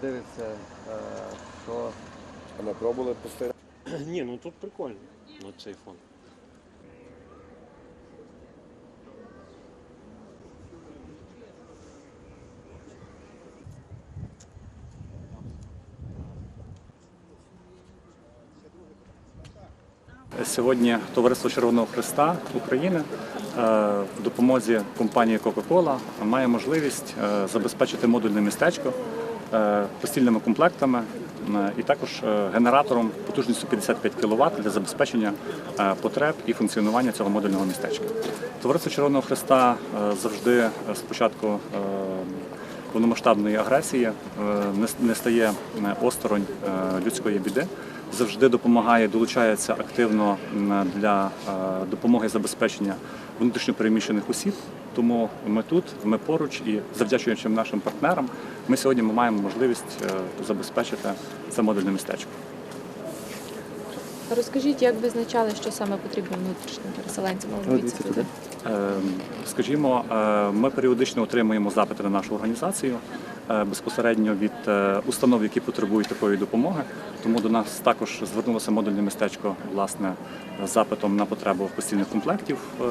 подивиться, е, що А ми пробували пустити. Ні, ну тут прикольно. Ну цей фон. Сьогодні Товариство Червоного Христа України е, в допомозі компанії Coca-Cola має можливість е, забезпечити модульне містечко постільними комплектами е, і також е, генератором потужністю 55 кВт для забезпечення е, потреб і функціонування цього модульного містечка. Товариство Червоного Христа е, завжди е, з початку е, повномасштабної агресії е, не- стає е, осторонь е, людської біди. Завжди допомагає, долучається активно для е, допомоги забезпечення внутрішньопереміщених осіб. Тому ми тут, ми поруч і завдячуючи нашим партнерам, ми сьогодні ми маємо можливість е, забезпечити це модульне містечко. Розкажіть, як визначали, що саме потрібно внутрішнім переселенцям? Але дивіться. Е, Скажімо, е, ми періодично отримуємо запити на нашу організацію безпосередньо від е, установ, які потребують такої допомоги. Тому до нас також звернулося модульне містечко власне з запитом на потребу постільних комплектів е,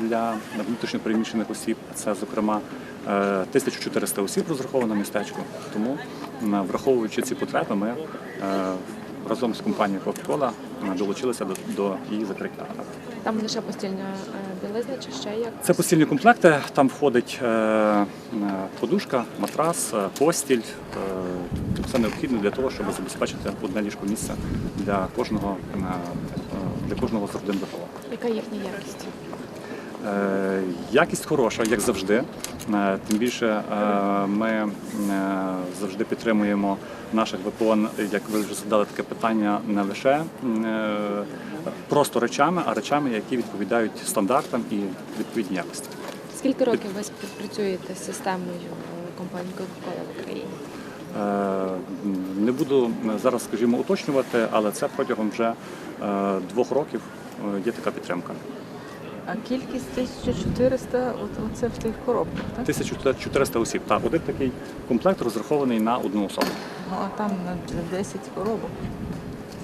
для внутрішньопереміщених осіб. Це, зокрема, е, 1400 осіб розраховано містечко. Тому, враховуючи ці потреби, ми е, разом з компанією Coca-Cola е, долучилися до, до її закриття. Там лише постільна е, білизна чи ще як? Це постільні комплекти. Там входить е, е, подушка, матрас, постіль. Все необхідне для того, щоб забезпечити одне ліжко місце для кожного для кожного з родин ВПО. Яка їхня якість? Якість хороша, як завжди. Е, Тим більше е, ми е, завжди підтримуємо наших ВПО, як ви вже задали таке питання, не лише просто речами, а речами, які відповідають стандартам і відповідній якості. Скільки років ви співпрацюєте з системою компанії Coca-Cola в Україні? Не буду зараз, скажімо, уточнювати, але це протягом вже двох років є така підтримка. А кількість 1400 от, оце в тих коробках, так? 1400 осіб. Так, один такий комплект розрахований на одну особу. Ну а там на 10 коробок.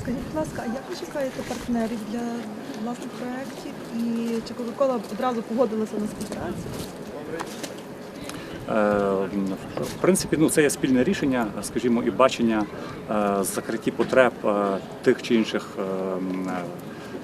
Скажіть, будь ласка, а як ви шукаєте партнерів для власних проєктів? І чи Кока-Кола одразу погодилася на співпрацю? Е, В принципі, ну це є спільне рішення, скажімо, і бачення е, закритті потреб е, тих чи інших е, м, е,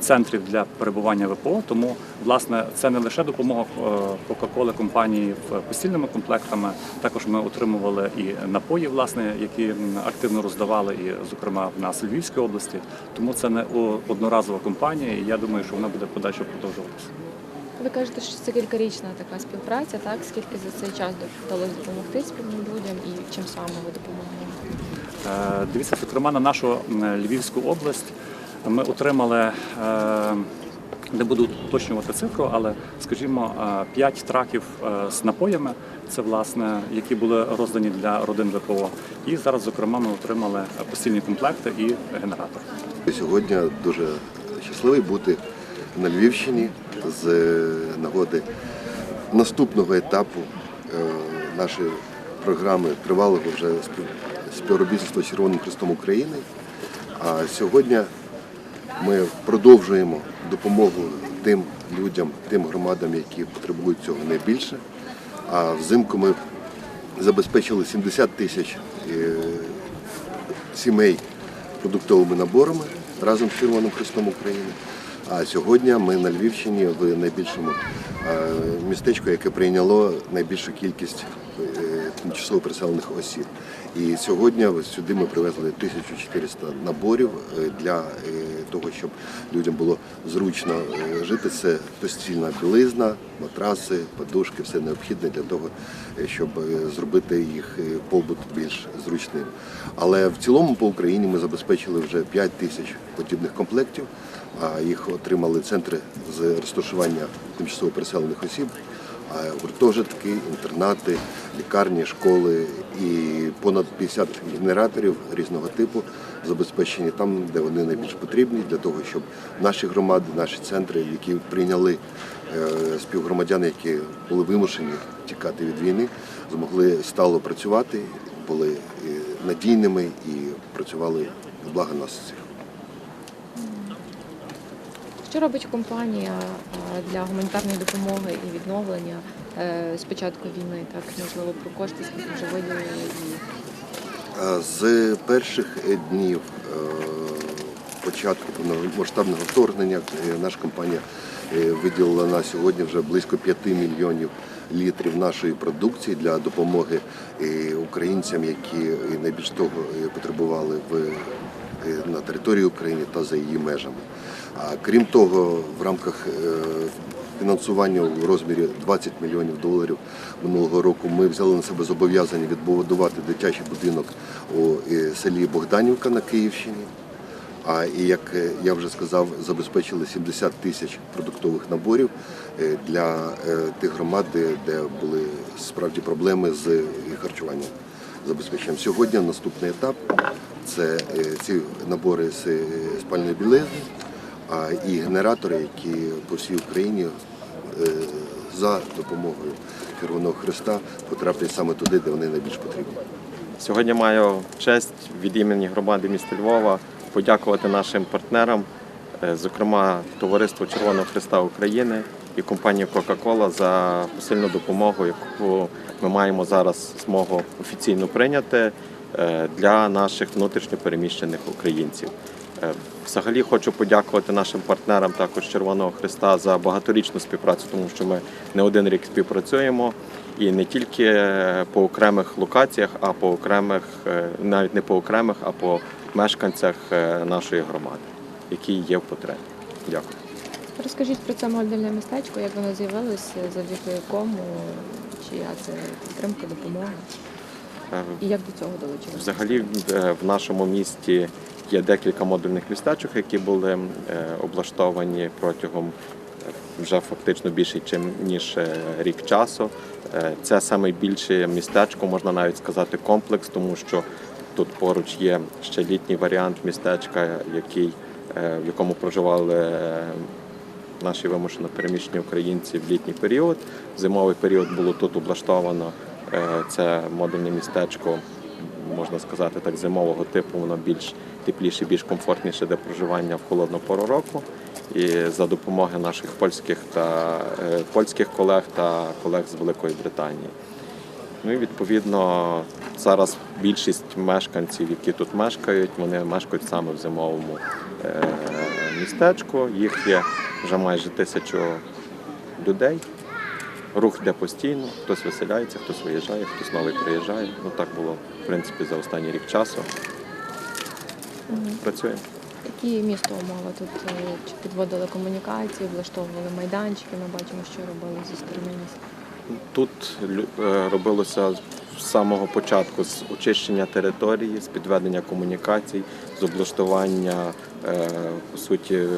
центрів для перебування ВПО. Тому, власне, це не лише допомога е, Coca-Cola компанії в постільними комплектами. Також ми отримували і напої, власне, які активно роздавали, і, зокрема, в нас Львівській області. Тому це не одноразова компанія, і я думаю, що вона буде подальше продовжуватися. Ви кажете, що це кількарічна така співпраця, так? Скільки за цей час вдалося допомогти спільним людям і чим саме ви допомогли? Е, Дивіться, зокрема, на нашу Львівську область ми отримали, е, не буду уточнювати цифру, але, скажімо, 5 траків е, з напоями, це власне, які були роздані для родин ВПО. І зараз, зокрема, ми отримали постільні комплекти і генератор. Сьогодні дуже щасливий бути на Львівщині з нагоди наступного етапу е, нашої програми тривалого вже співробітництва з Червоним Христом України. А сьогодні ми продовжуємо допомогу тим людям, тим громадам, які потребують цього найбільше. А взимку ми забезпечили 70 тисяч е, сімей продуктовими наборами разом з Червоним Христом України. А сьогодні ми на Львівщині в найбільшому е, містечку, яке прийняло найбільшу кількість е, тимчасово переселених осіб. І сьогодні сюди ми привезли 1400 наборів е, для е, того, щоб людям було зручно е, жити. Це постільна білизна, матраси, подушки, все необхідне для того, щоб зробити їх побут більш зручним. Але в цілому по Україні ми забезпечили вже 5 тисяч подібних комплектів. А їх отримали центри з розташування тимчасово переселених осіб, гуртожитки, інтернати, лікарні, школи і понад 50 генераторів різного типу забезпечені там, де вони найбільш потрібні, для того, щоб наші громади, наші центри, які прийняли е, співгромадян, які були вимушені тікати від війни, змогли стало працювати. були е, надійними і працювали в благо нас всіх. Що робить компанія для гуманітарної допомоги і відновлення е, з початку війни? Так можливо про кошти, скільки вже виділили Е, З перших е, днів початку повномасштабного вторгнення наша компанія виділила на сьогодні вже близько 5 мільйонів літрів нашої продукції для допомоги українцям, які найбільш того потребували в на території України та за її межами. А крім того, в рамках е, фінансування у розмірі 20 мільйонів доларів минулого року ми взяли на себе зобов'язання відбудувати дитячий будинок у е, селі Богданівка на Київщині. А і як е, я вже сказав, забезпечили 70 тисяч продуктових наборів для тих громад, де, де були справді проблеми з харчуванням забезпеченням. Сьогодні наступний етап це ці набори з спальної білизни а, і генератори, які по всій Україні е, за допомогою Червоного Христа потраплять саме туди, де вони найбільш потрібні. Сьогодні маю честь від імені громади міста Львова подякувати нашим партнерам, е, зокрема Товариству Червоного Христа України і компанії Coca-Cola за посильну допомогу, яку ми маємо зараз змогу офіційно прийняти е, для наших внутрішньопереміщених українців. Е, Взагалі хочу подякувати нашим партнерам також Червоного Христа за багаторічну співпрацю, тому що ми не один рік співпрацюємо і не тільки е, по окремих локаціях, а по окремих, е, навіть не по окремих, а по мешканцях нашої громади, які є в потребі. Дякую. розкажіть про це модульне містечко, як воно з'явилося, завдяки кому, чия це підтримка, допомога, і як до цього долучилися? Взагалі в нашому місті є декілька модульних містечок, які були е, облаштовані протягом е, вже фактично більше чим ніж е, рік часу. Це найбільше містечко, можна навіть сказати, комплекс, тому що тут поруч є ще літній варіант містечка, який, в якому проживали наші вимушено переміщені українці в літній період. В зимовий період було тут облаштовано це модульне містечко, можна сказати так, зимового типу, воно більш тепліше, більш комфортніше для проживання в холодну пору року. І за допомоги наших польських та е, польських колег та колег з Великої Британії. Ну і відповідно зараз більшість мешканців, які тут мешкають, вони мешкають саме в зимовому е, містечку. Їх є вже майже тисячу людей. Рух йде постійно, хтось виселяється, хтось виїжджає, хтось новий приїжджає. Ну так було в принципі за останній рік часу. Працюємо. Які місто умови тут е, чи підводили комунікації, влаштовували майданчики? Ми бачимо, що робили зі сторони міста. Тут е, робилося з самого початку з очищення території, з підведення комунікацій, з облаштування е, по суті е,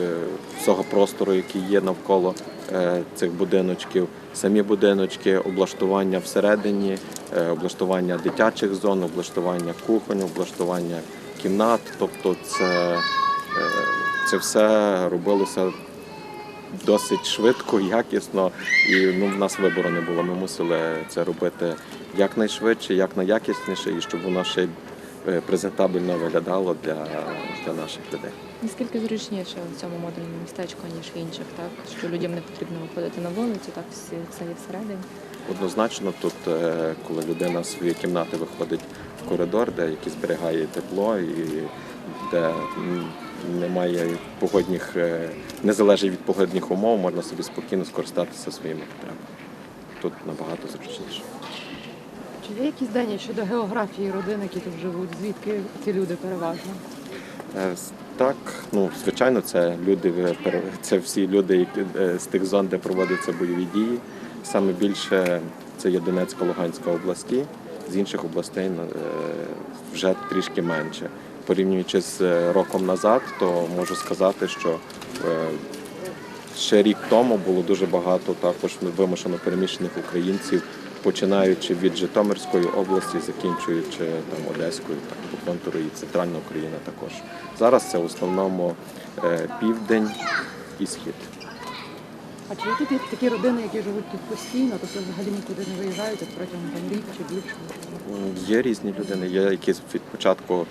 всього простору, який є навколо е, цих будиночків. Самі будиночки, облаштування всередині, облаштування дитячих зон, облаштування кухонь, облаштування кімнат. Тобто це, це все робилося досить швидко, якісно, і ну, в нас вибору не було. Ми мусили це робити якнайшвидше, якнайякісніше, і щоб воно ще е, презентабельно виглядало для, для наших людей. Наскільки зручніше в цьому модульному містечку, ніж в інших, так? Що людям не потрібно виходити на вулицю, так всі все є всередині. Однозначно, тут, е, коли людина з своєї кімнати виходить в коридор, де який зберігає тепло і де немає погодних, е, не залежить від погодних умов, можна собі спокійно скористатися своїми потребами. Тут набагато зручніше. Чи є якісь дані щодо географії родин, які тут живуть? Звідки ці люди переважно? Е, Так, ну звичайно, це люди, е, це всі люди які, з тих зон, де проводяться бойові дії. Саме більше це є Донецька, Луганська області, з інших областей вже трішки менше. Порівнюючи з е, роком назад, то можу сказати, що е, ще рік тому було дуже багато також вимушено переміщених українців, починаючи від Житомирської області, закінчуючи там Одеською, так по контуру і центральна Україна також. Зараз це в основному е, південь і схід. А чи є тут такі родини, які живуть тут постійно, тобто взагалі нікуди не виїжджають от протягом там, рік чи більше? М, Є різні людини, є які від початку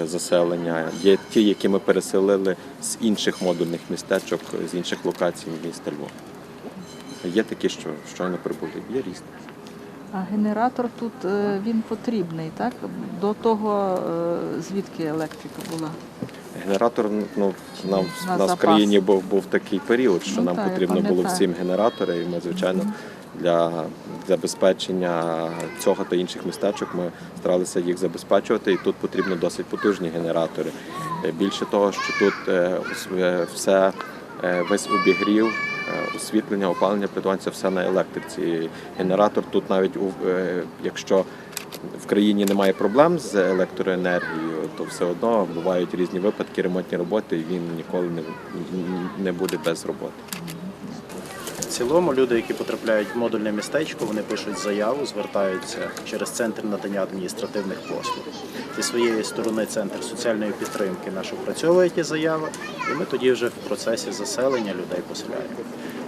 е, заселення, є ті, які ми переселили з інших модульних містечок, з інших локацій міста Львова. Є такі, що щойно прибули, є різні. А генератор тут е, він потрібний, так? До того е, звідки електрика була? Генератор ну, нам На нас в країні був, був такий період, що Ну, нам так, я потрібно було всім генератори, і ми, звичайно, для забезпечення цього та інших містечок ми старалися їх забезпечувати, і тут потрібно досить потужні генератори. Е, Більше того, що тут все весь обігрів. Е, Освітлення, опалення, придбання все на електриці. Генератор тут навіть е, якщо в країні немає проблем з електроенергією, то все одно бувають різні випадки, ремонтні роботи, і він ніколи не буде без роботи. Цілому люди, які потрапляють в модульне містечко, вони пишуть заяву, звертаються через центр надання адміністративних послуг. Зі своєї сторони центр соціальної підтримки наш опрацьовує ті заяви, і ми тоді вже в процесі заселення людей поселяємо.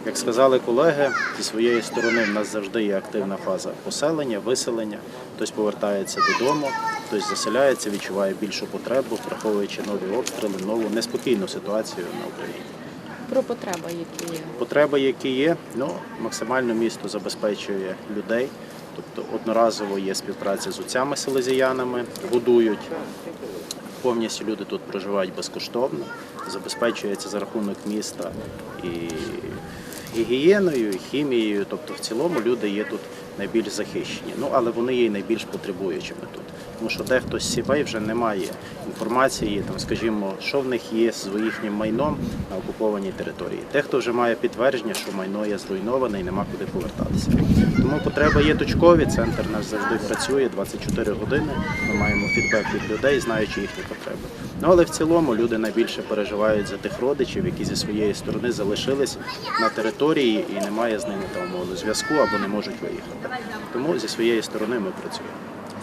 Як сказали колеги, зі своєї сторони в нас завжди є активна фаза поселення, виселення. Хтось повертається додому, хтось заселяється, відчуває більшу потребу, враховуючи нові обстріли, нову неспокійну ситуацію на Україні. Про потреби, які є. Потреби, які є, ну максимально місто забезпечує людей. Тобто одноразово є співпраця з отцями селезіянами, годують. Повністю люди тут проживають безкоштовно, забезпечується за рахунок міста і гігієною, і хімією. Тобто, в цілому люди є тут найбільш захищені. Ну але вони є найбільш потребуючими тут. Тому що дехто з сімей вже не має інформації, там, скажімо, що в них є з їхнім майном на окупованій території. Дехто вже має підтвердження, що майно є зруйноване і нема куди повертатися. Тому потреби є точкові. Центр наш завжди працює 24 години. Ми маємо фідбек від людей, знаючи їхні потреби. Ну але в цілому люди найбільше переживають за тих родичів, які зі своєї сторони залишились на території і немає з ними там зв'язку або не можуть виїхати. Тому зі своєї сторони ми працюємо.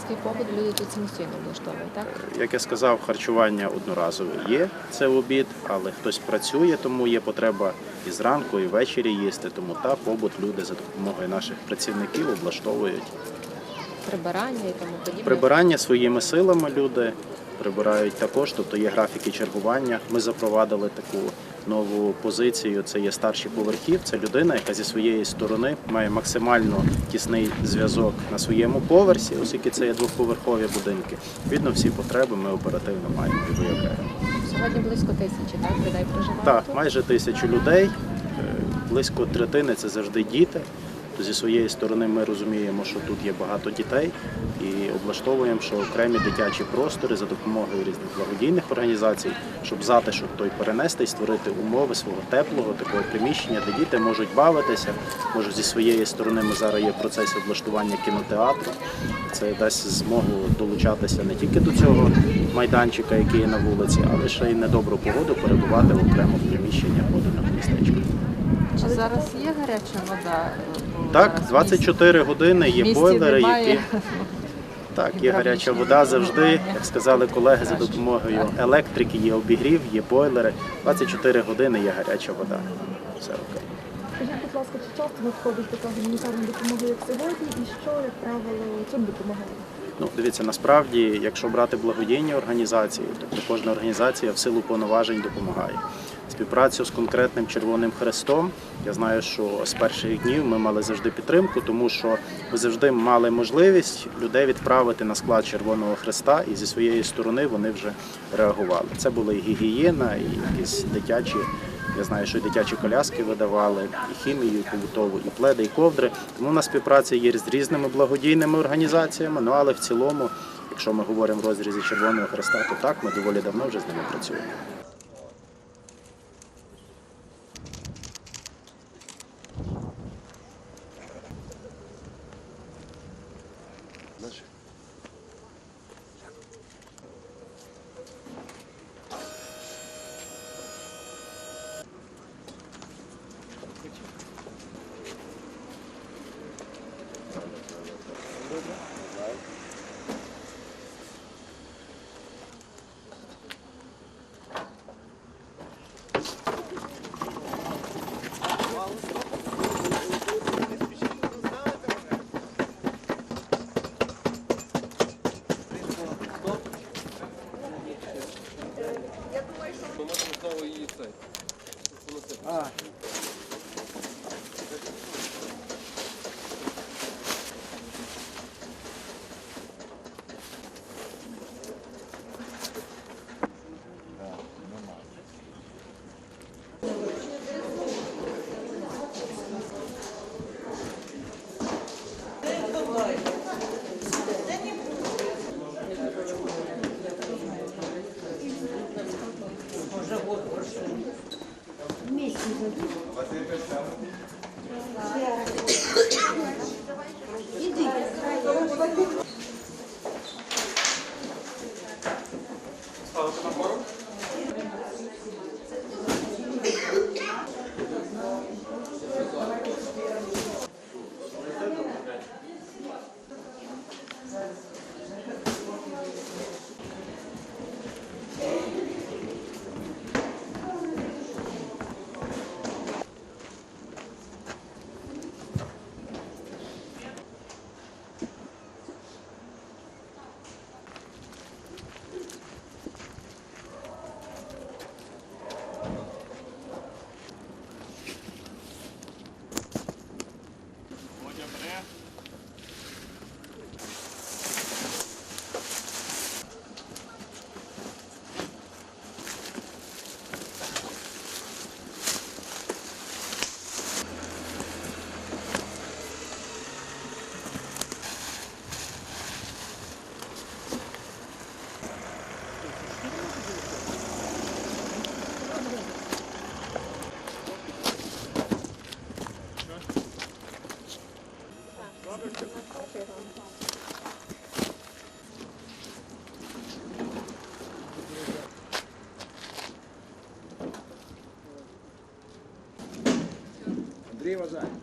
Свій побут люди тут самостійно влаштовують, так? Як я сказав, харчування одноразове є, це обід, але хтось працює, тому є потреба і зранку, і ввечері їсти. Тому та побут люди за допомогою наших працівників облаштовують. Прибирання і тому подібне. Прибирання своїми силами люди прибирають також, тобто є графіки чергування. Ми запровадили таку нову позицію. Це є старші поверхів. Це людина, яка зі своєї сторони має максимально тісний зв'язок на своєму поверсі, оскільки це є двоповерхові будинки. Відповідно, всі потреби ми оперативно маємо і виявляємо. Сьогодні близько тисячі, так? Людей проживає Так, майже тисячу людей, е, близько третини це завжди діти. То зі своєї сторони ми розуміємо, що тут є багато дітей і облаштовуємо, що окремі дитячі простори за допомогою різних благодійних організацій, щоб затишок той перенести і створити умови свого теплого такого приміщення, де діти можуть бавитися. Може, зі своєї сторони ми зараз є в процесі облаштування кінотеатру. Це дасть змогу долучатися не тільки до цього майданчика, який є на вулиці, але ще й недобру погоду перебувати в окремому приміщенні модульного містечка. Чи зараз є гаряча вода? Так, нас в 24 години є бойлери, які так, є гаряча вода завжди. Як сказали колеги, за допомогою електрики є обігрів, є бойлери. 24 години є гаряча вода. Все окей. Скажіть, будь ласка, чи часто надходить така гуманітарна допомога, як сьогодні, і що, як правило, цим допомагає? Ну, дивіться, насправді, якщо брати благодійні організації, тобто кожна організація в силу повноважень допомагає. Співпрацю з конкретним Червоним Хрестом. Я знаю, що з перших днів ми мали завжди підтримку, тому що ми завжди мали можливість людей відправити на склад Червоного Хреста, і зі своєї сторони вони вже реагували. Це була і гігієна, і якісь дитячі. Я знаю, що і дитячі коляски видавали, і хімію, і побутову, і пледи, і ковдри. Тому у нас співпраця є з різними благодійними організаціями. Ну але в цілому, якщо ми говоримо в розрізі Червоного Хреста, то так ми доволі давно вже з ними працюємо. 令和財